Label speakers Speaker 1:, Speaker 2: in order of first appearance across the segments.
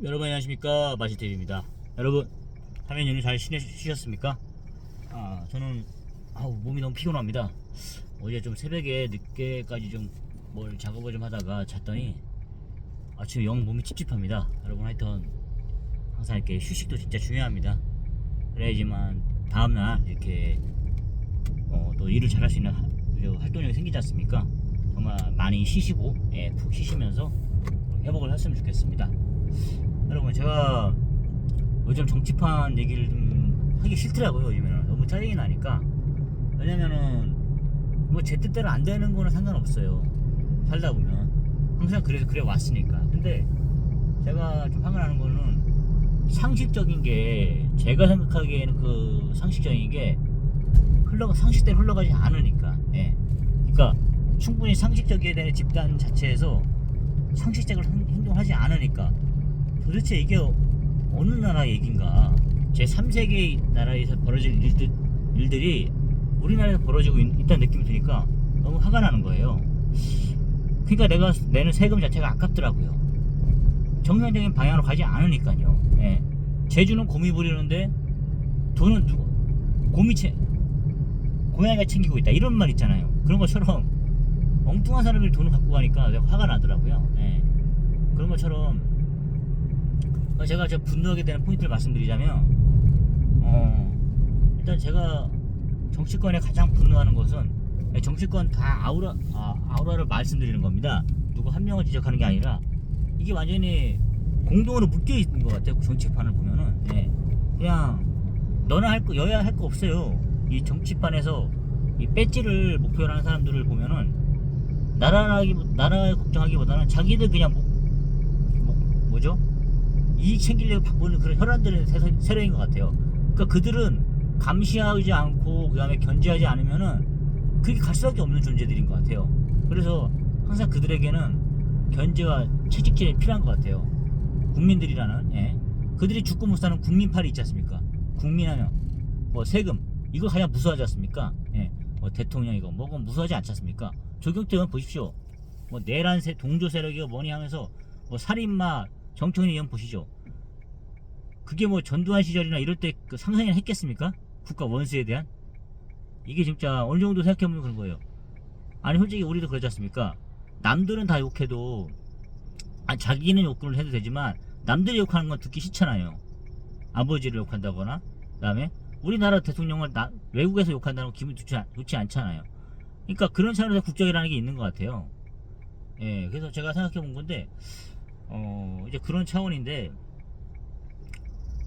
Speaker 1: 여러분 안녕하십니까 마시TV입니다 여러분 화면 연휴 잘 쉬- 쉬셨습니까? 아 저는 아우 몸이 너무 피곤합니다 어제 좀 새벽에 늦게까지 좀 뭘 작업을 좀 하다가 잤더니 아침에 영 몸이 찝찝합니다 여러분 하여튼 항상 이렇게 휴식도 진짜 중요합니다 그래야지만 다음날 이렇게 어, 또 일을 잘할 수 있는 활동력이 생기지 않습니까? 정말 많이 쉬시고 예, 푹 쉬시면서 회복을 했으면 좋겠습니다. 여러분 제가 요즘 정치판 얘기를 좀 하기 싫더라고요 요즘에는. 너무 짜증이 나니까. 왜냐면은 뭐 제 뜻대로 안 되는 거는 상관없어요 살다 보면. 항상 그래서 그래 왔으니까. 근데 제가 좀 화가 나는 거는 상식적인 게 제가 생각하기에는 그 상식적인 게 흘러 상식대로 흘러가지 않으니까. 예. 그러니까 충분히 상식적이어야 되는 집단 자체에서 상식적으로 행- 행동하지 않으니까 도대체 이게 어느 나라 얘긴가? 제 3세계 나라에서 벌어질 일들, 일들이 우리나라에서 벌어지고 있, 다는 느낌이 드니까 너무 화가 나는 거예요. 그러니까 내가 내는 세금 자체가 아깝더라고요. 정상적인 방향으로 가지 않으니까요. 예. 제주는 곰이 부리는데 돈은 누구 곰이 채 고양이가 챙기고 있다. 이런 말 있잖아요. 그런 것처럼 엉뚱한 사람이 돈을 갖고 가니까 내가 화가 나더라고요. 예. 그런 것처럼 어, 제가 저 분노하게 되는 포인트를 말씀드리자면 어, 일단 제가 정치권에 가장 분노하는 것은 정치권 다 아우라 아, 아우라를 말씀드리는 겁니다. 누구 한 명을 지적하는 게 아니라 이게 완전히 공동으로 묶여 있는 것 같아요 정치판을 보면은. 예. 그냥 너나 할거 여야 할 거 없어요. 이 정치판에서 이 배지를 목표로 하는 사람들을 보면은 나라라기 나라 걱정하기보다는 자기들 그냥 뭐, 뭐 뭐죠 이익 챙기려고 바꾸는 그런 혈안들은 세- 세력인 것 같아요. 그러니까 그들은 감시하지 않고 그다음에 견제하지 않으면은 그게 갈 수밖에 없는 존재들인 것 같아요. 그래서 항상 그들에게는 견제와 채찍질이 필요한 것 같아요. 국민들이라는 예. 그들이 죽고 못 사는 국민팔이 있지 않습니까? 국민하면 뭐 세금. 이거 가장 무수하지 않습니까? 예. 뭐 대통령이고 뭐고 무수하지 않지 않습니까? 조경태는 보십시오. 뭐 내란 세 동조 세력이고 뭐니 하면서 뭐 살인마 정청래 의원 보시죠. 그게 뭐 전두환 시절이나 이럴 때 그 상상이나 했겠습니까? 국가 원수에 대한? 이게 진짜 어느 정도 생각해보면 그런 거예요. 아니 솔직히 우리도 그러지 않습니까? 남들은 다 욕해도 아 자기는 욕을 해도 되지만 남들이 욕하는 건 듣기 싫잖아요. 아버지를 욕한다거나 그 다음에 우리나라 대통령을 나- 외국에서 욕한다는 건 기분이 좋지, 않, 좋지 않잖아요. 그러니까 그런 차원에서 국적이라는 게 있는 것 같아요. 예 그래서 제가 생각해 본 건데 어 이제 그런 차원인데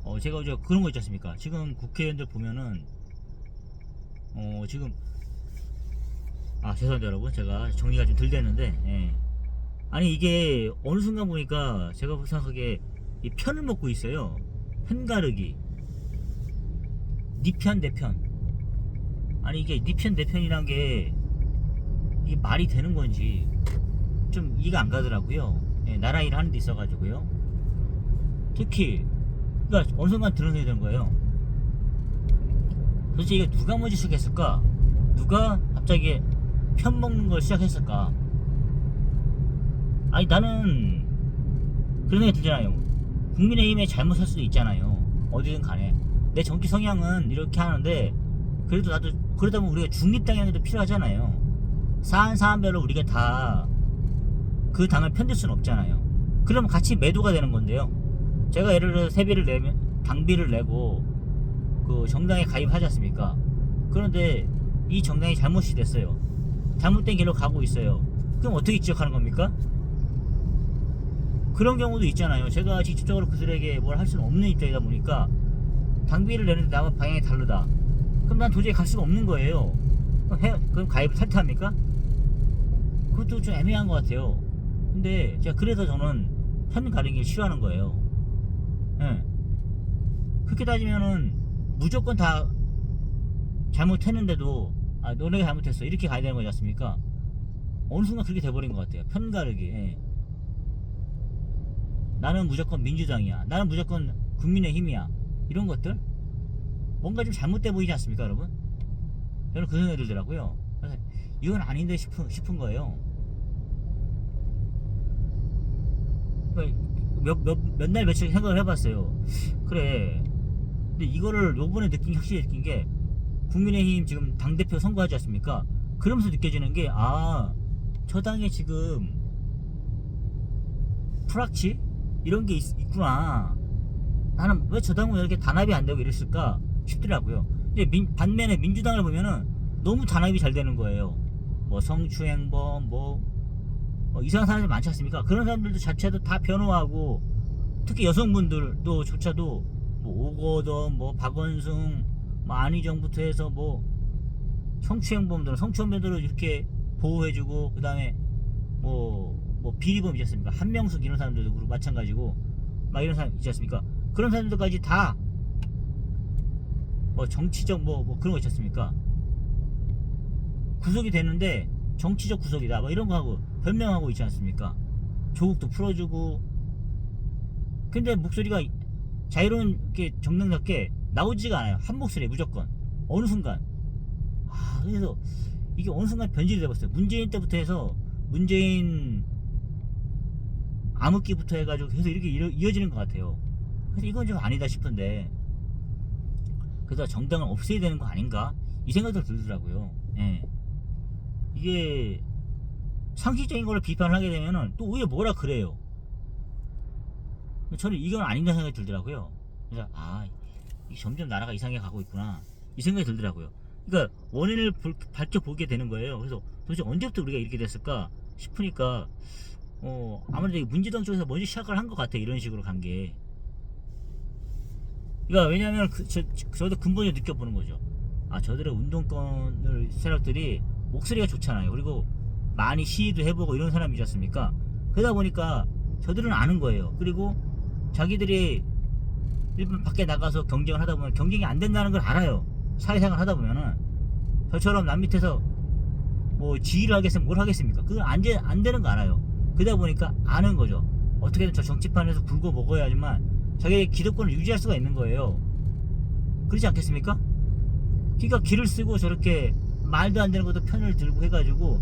Speaker 1: 어 제가 이제 그런 거 있지 않습니까? 지금 국회의원들 보면은 어 지금 아 죄송합니다 여러분. 제가 정리가 좀덜 됐는데 예. 아니 이게 어느 순간 보니까 제가 생각하기에 이 편을 먹고 있어요. 편 가르기. 니편 내편. 아니 이게 니편 내편이란 게 이게 말이 되는 건지 좀 이해가 안 가더라고요 예, 나라 일 하는 데 있어 가지고요. 특히 그러니까 어느 순간 드러내야 되는 거예요. 도대체 이게 누가 먼저 시작했을까? 누가 갑자기 편 먹는 걸 시작했을까? 아니 나는 그런 생각이 들잖아요. 국민의힘에 잘못할 수도 있잖아요. 어디든 간에. 내 정치 성향은 이렇게 하는데 그래도 나도 그러다 보면 우리가 중립 당향도 필요하잖아요. 사안 사안별로 우리가 다 그 당을 편들 수는 없잖아요 그러면 같이 매도가 되는 건데요 제가 예를 들어서 세비를 내면 당비를 내고 그 정당에 가입하지 않습니까 그런데 이 정당이 잘못이 됐어요 잘못된 길로 가고 있어요 그럼 어떻게 지적하는 겁니까? 그런 경우도 있잖아요. 제가 직접적으로 그들에게 뭘 할 수는 없는 입장이다 보니까 당비를 내는데 나와 방향이 다르다. 그럼 난 도저히 갈 수가 없는 거예요. 그럼, 해, 그럼 가입을 탈퇴합니까? 그것도 좀 애매한 것 같아요. 근데 제가 그래서 저는 편 가리기를 싫어하는 거예요. 예. 그렇게 따지면은 무조건 다 잘못했는데도 아 너네가 잘못했어 이렇게 가야 되는 거지 않습니까? 어느 순간 그렇게 돼버린 것 같아요. 편 가르기. 예. 나는 무조건 민주당이야. 나는 무조건 국민의힘이야. 이런 것들 뭔가 좀 잘못돼 보이지 않습니까, 여러분? 저는 그 생각이 들더라고요. 이건 아닌데 싶은, 싶은 거예요. 그러니까 몇날 며칠 생각을 해봤어요. 그래. 근데 이거를 요번에 느낀 게 확실히 느낀 게 국민의힘 지금 당대표 선거하지 않습니까? 그러면서 느껴지는 게, 아, 저 당에 지금 프락치? 이런 게 있, 구나 나는 왜 저 당은 왜 이렇게 단합이 안 되고 이랬을까 싶더라고요. 근데 민- 반면에 민주당을 보면은 너무 단합이 잘 되는 거예요. 뭐 성추행범, 뭐, 뭐 이상한 사람들이 많지 않습니까? 그런 사람들도 자체도 다 변호하고 특히 여성분들도 조차도 뭐 오거돈, 뭐 박원순, 뭐 안희정부터 해서 뭐 성추행범들은 성추행범들을 이렇게 보호해주고 그 다음에 뭐, 뭐 비리범 있지 않습니까? 한명숙 이런 사람들도 그렇고 마찬가지고 막 이런 사람 있지 않습니까? 그런 사람들까지 다 뭐 정치적 뭐, 뭐 그런 거 있지 않습니까? 구속이 되는데 정치적 구속이다 뭐 이런 거 하고 변명하고 있지 않습니까? 조국도 풀어주고. 근데 목소리가 자유로운 게 정당답게 나오지가 않아요. 한 목소리에 무조건. 어느 순간. 아 그래서 이게 어느 순간 변질이 돼버렸어요. 문재인 때부터 해서 문재인 암흑기부터 해가지고 계속 이렇게 이어- 이어지는 것 같아요. 그래서 이건 좀 아니다 싶은데. 그래서 정당을 없애야 되는 거 아닌가? 이 생각도 들더라고요. 예. 이게 상식적인 걸 비판을 하게 되면은 또 오히려 뭐라 그래요? 저는 이건 아닌가 생각이 들더라고요. 그래서 아 점점 나라가 이상하게 가고 있구나. 이 생각이 들더라고요. 그러니까 원인을 볼- 밝혀 보게 되는 거예요. 그래서 도대체 언제부터 우리가 이렇게 됐을까 싶으니까 어 아무래도 이 문제당 쪽에서 먼저 시작을 한 것 같아 이런 식으로 간 게. 그러니까 왜냐하면 그, 저, 저도 근본을 느껴보는 거죠. 아 저들의 운동권을 세력들이 목소리가 좋잖아요. 그리고 많이 시위도 해보고 이런 사람이지 않습니까? 그러다 보니까 저들은 아는 거예요. 그리고 자기들이 일본 밖에 나가서 경쟁을 하다 보면 경쟁이 안 된다는 걸 알아요. 사회생활 하다 보면은. 저처럼 남 밑에서 뭐 지휘를 하겠으면 뭘 하겠습니까? 그건 안, 되, 안 되는 거 알아요. 그러다 보니까 아는 거죠. 어떻게든 저 정치판에서 굴고 먹어야지만 자기의 기득권을 유지할 수가 있는 거예요. 그렇지 않겠습니까? 그러니까 길을 쓰고 저렇게 말도 안 되는 것도 편을 들고 해가지고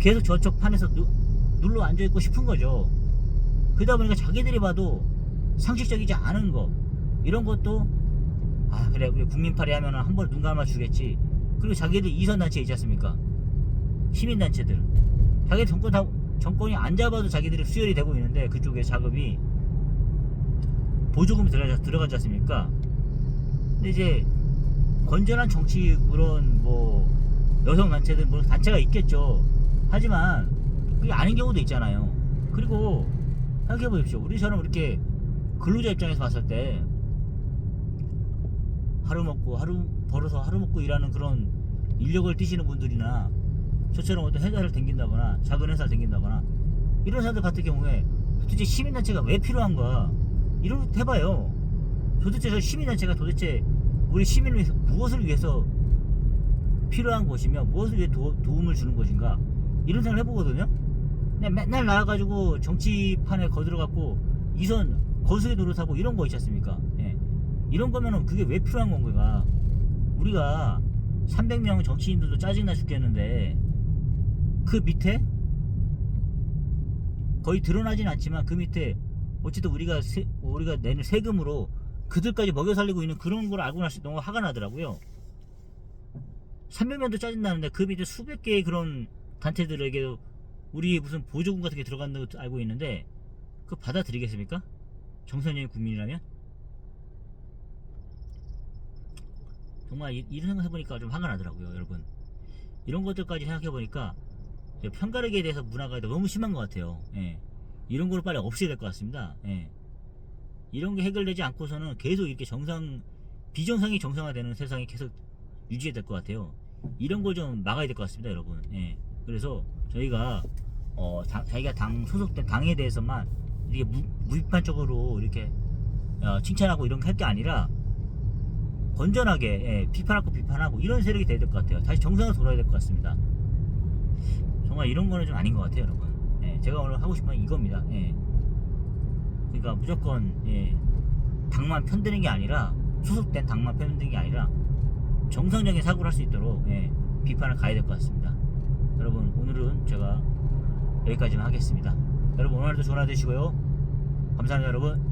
Speaker 1: 계속 저쪽 판에서 누, 눌러 앉아 있고 싶은 거죠. 그러다 보니까 자기들이 봐도 상식적이지 않은 거. 이런 것도 아 그래 우리 국민팔이 하면은 한 번 눈 감아 주겠지. 그리고 자기들 이선 단체 있지 않습니까? 시민 단체들. 자기 정권 다, 정권이 안 잡아도 자기들이 수혈이 되고 있는데 그쪽에 자금이 보조금이 들어가, 들어가지 않습니까? 근데 이제 건전한 정치 그런 뭐 여성 단체들 뭐 단체가 있겠죠 하지만 그게 아닌 경우도 있잖아요. 그리고 생각해 보십시오. 우리처럼 이렇게 근로자 입장에서 봤을 때 하루 먹고 하루 벌어서 하루 먹고 일하는 그런 인력을 뛰시는 분들이나 저처럼 어떤 회사를 댕긴다거나 작은 회사를 댕긴다거나 이런 사람들 같은 경우에 도대체 시민단체가 왜 필요한가 이런 해봐요. 도대체 저 시민단체가 도대체 우리 시민을 위해서 무엇을 위해서 필요한 것이며 무엇을 위해 도, 도움을 주는 것인가 이런 생각을 해보거든요 그냥 맨날 나와가지고 정치판에 거들어갖고 이선 거수의 노릇하고 이런 거 있지 않습니까 예. 이런 거면은 그게 왜 필요한 건가 우리가 300명 정치인들도 짜증나 죽겠는데 그 밑에 거의 드러나진 않지만 그 밑에 어쨌든 우리가 세, 우리가 내는 세금으로 그들까지 먹여 살리고 있는 그런 걸 알고 나서 너무 화가 나더라고요. 300명도 짜증나는데 그 밑에 수백 개의 그런 단체들에게도 우리 무슨 보조금 같은 게 들어간다고 알고 있는데 그거 받아들이겠습니까? 정선영의 국민이라면? 정말 이, 이런 생각 해보니까 좀 화가 나더라고요, 여러분. 이런 것들까지 생각해보니까 편가르기에 대해서 문화가 너무 심한 것 같아요. 예. 이런 걸 빨리 없애야 될 것 같습니다. 예. 이런 게 해결되지 않고서는 계속 이렇게 정상, 비정상이 정상화되는 세상이 계속 유지가 될것 같아요. 이런 걸 좀 막아야 될 것 같습니다, 여러분. 예. 그래서 저희가, 어, 당- 자기가 당, 소속된 당에 대해서만 이렇게 무, 무비판적으로 이렇게 어, 칭찬하고 이런 거할게 아니라 건전하게 예, 비판하고 비판하고 이런 세력이 돼야 될 것 같아요. 다시 정상으로 돌아야 될 것 같습니다. 정말 이런 거는 좀 아닌 것 같아요, 여러분. 예, 제가 오늘 하고 싶은 건 이겁니다. 예. 그러니까 무조건 예, 당만 편드는 게 아니라 소속된 당만 편드는 게 아니라 정상적인 사고를 할 수 있도록 예, 비판을 가야 될 것 같습니다. 여러분 오늘은 제가 여기까지만 하겠습니다. 여러분 오늘도 좋은 하루 되시고요. 감사합니다 여러분